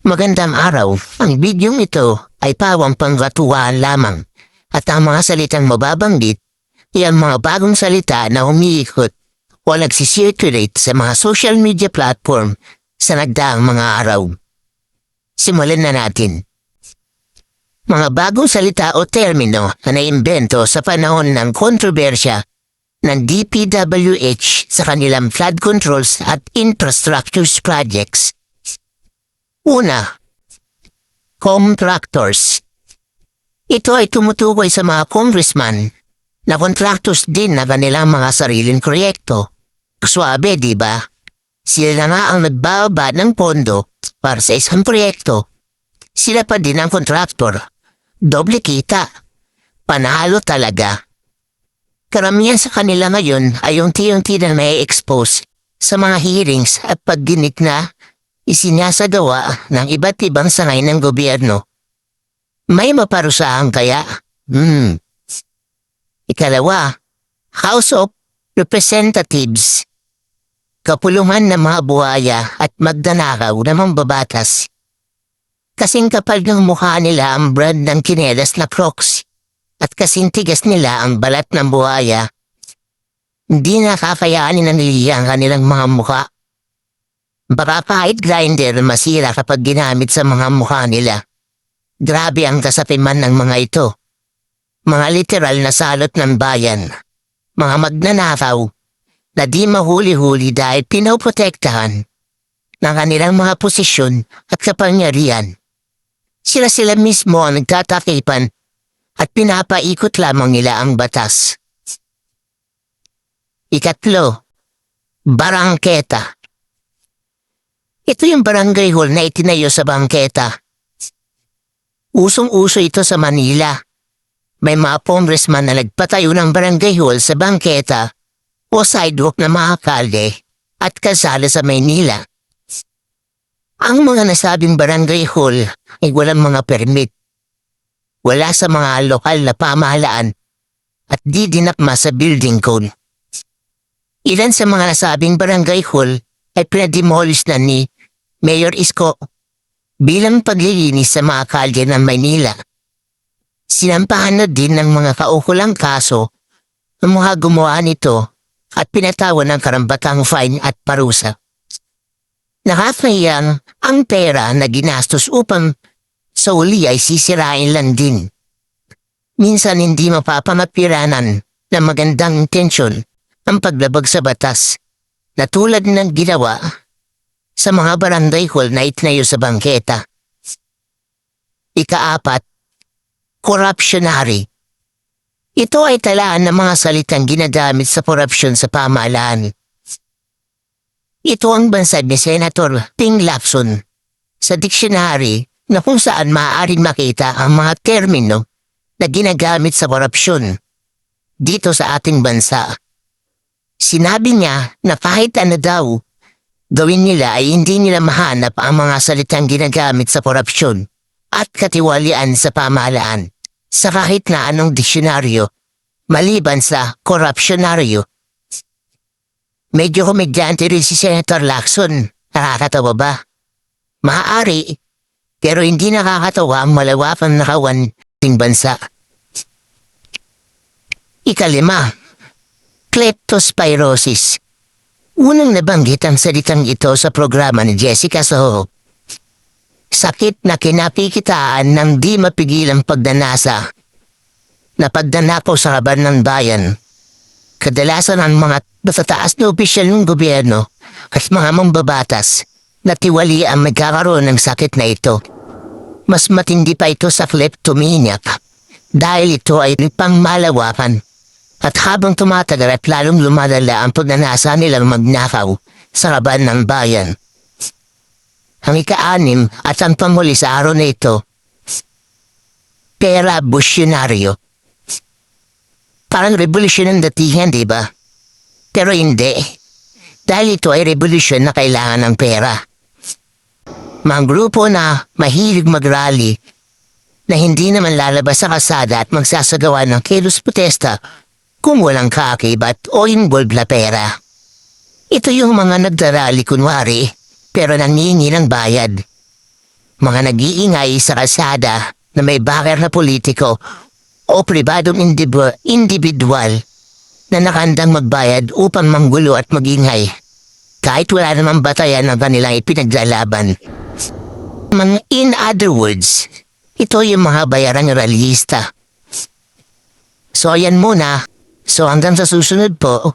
Magandang araw. Ang bidyong ito ay pawang panggatuwaan lamang. At ang mga salitang mababanggit ay mga bagong salita na umiikot o nagsisirculate sa mga social media platform sa nagdaang mga araw. Simulan na natin. Mga bagong salita o termino na naimbento sa panahon ng kontrobersya ng DPWH sa kanilang flood controls at infrastructure projects. Una, contractors. Ito ay tumutukoy sa mga congressman na contractors din na kanilang mga sariling proyekto. Swabe, di ba? Sila na nga ang nagbababa ng pondo para sa isang proyekto. Sila pa din ang kontraktor. Doble kita. Panalo talaga. Karamihan sa kanila ngayon ay unti-unti na may expose sa mga hearings at pagginik na isinasagawa ng iba't ibang sangay ng gobyerno. May maparusahan kaya? Hmm. Ikalawa, House of Representatives. Kapulungan ng mga buhaya at magdanakaw na mambabatas. Kasing kapal ng mukha nila ang brand ng kinelas na crocs at kasing tigas nila ang balat ng buhaya. Hindi nakakayanin na niliya ang kanilang mga mukha. Baka kahit grinder masira kapag ginamit sa mga mukha nila. Grabe ang kasapiman ng mga ito. Mga literal na salot ng bayan. Mga magnanakaw na di mahuli-huli dahil pinoprotektahan ng kanilang mga posisyon at kapangyarihan. Sila-sila mismo ang nagtatakipan at pinapaikot lamang nila ang batas. Ikatlo, barangketa. Ito yung barangay hall na itinayo sa bangketa. Usong-uso ito sa Manila. May mga congressman na nagpatayo ng barangay hall sa bangketa o sidewalk na mga kalye at kasala sa Maynila. Ang mga nasabing barangay hall ay walang mga permit. Wala sa mga lokal na pamahalaan at di dinakma sa building code. Ilan sa mga nasabing barangay hall ay pinademolish na ni Mayor Isko bilang paglilinis sa mga kalye ng Maynila. Sinampahan na din ng mga kaukulang kaso ang mga gumawa nito at pinatawan ng karambatang fine at parusa. Nakakayang ang pera na ginastos upang sa uli ay sisirain lang din. Minsan hindi mapapamapiranan ng magandang intensyon ang paglabag sa batas na tulad ng ginawa sa mga barangay hall na itinayo sa bangketa. Ikaapat, corruptionary. Ito ay talaan ng mga salitang ginagamit sa korupsyon sa pamahalaan. Ito ang bansad ni Senator Ping Lapson sa dictionary na kung saan maaaring makita ang mga termino na ginagamit sa korupsyon dito sa ating bansa. Sinabi niya na kahit ano daw, gawin nila ay hindi nila mahanap ang mga salitang ginagamit sa korupsyon at katiwalian sa pamahalaan sa kahit na anong disyonaryo maliban sa korupsyonaryo. Medyo komedyante rin si Senator Lacson. Nakakatawa ba? Maaari, pero hindi nakakatawa ang malawakang nakawan ng bansa. Ikalima, kleptospirosis. Unang nabanggit ang salitang ito sa programa ni Jessica Soho. Sakit na kinapikitaan ng di mapigilang pagdanasa na pagdanakaw sa kaban ng bayan. Kadalasan ang mga matataas na opisyal ng gobyerno at mga mambabatas na tiwali ang magkakaroon ng sakit na ito. Mas matindi pa ito sa kleptomaniac dahil ito ay pangmalawakan at habang tumatagal at lalong lumadala ang pagnanasa nilang magnakaw sa kaban ng bayan. Ang ika-anim at ang panghuli sa araw na ito, pera busyonaryo. Parang revolusyon ang datihan, di ba? Pero hindi. Dahil ito ay revolusyon na kailangan ng pera. Mga grupo na mahilig mag-rally na hindi naman lalabas sa kasada at magsasagawa ng kilos protesta kung walang kaakibat o involved na pera. Ito yung mga nagdarally kunwari pero nangingi ng bayad. mga nag-iingay sa kalsada na may baker na politiko o pribadong indibu- individual na nakandang magbayad upang manggulo at magingay kahit wala namang batayan ang kanilang ipinaglalaban. Mga in other words, ito yung mga bayarang realista. So ayan muna. So hanggang sa susunod po.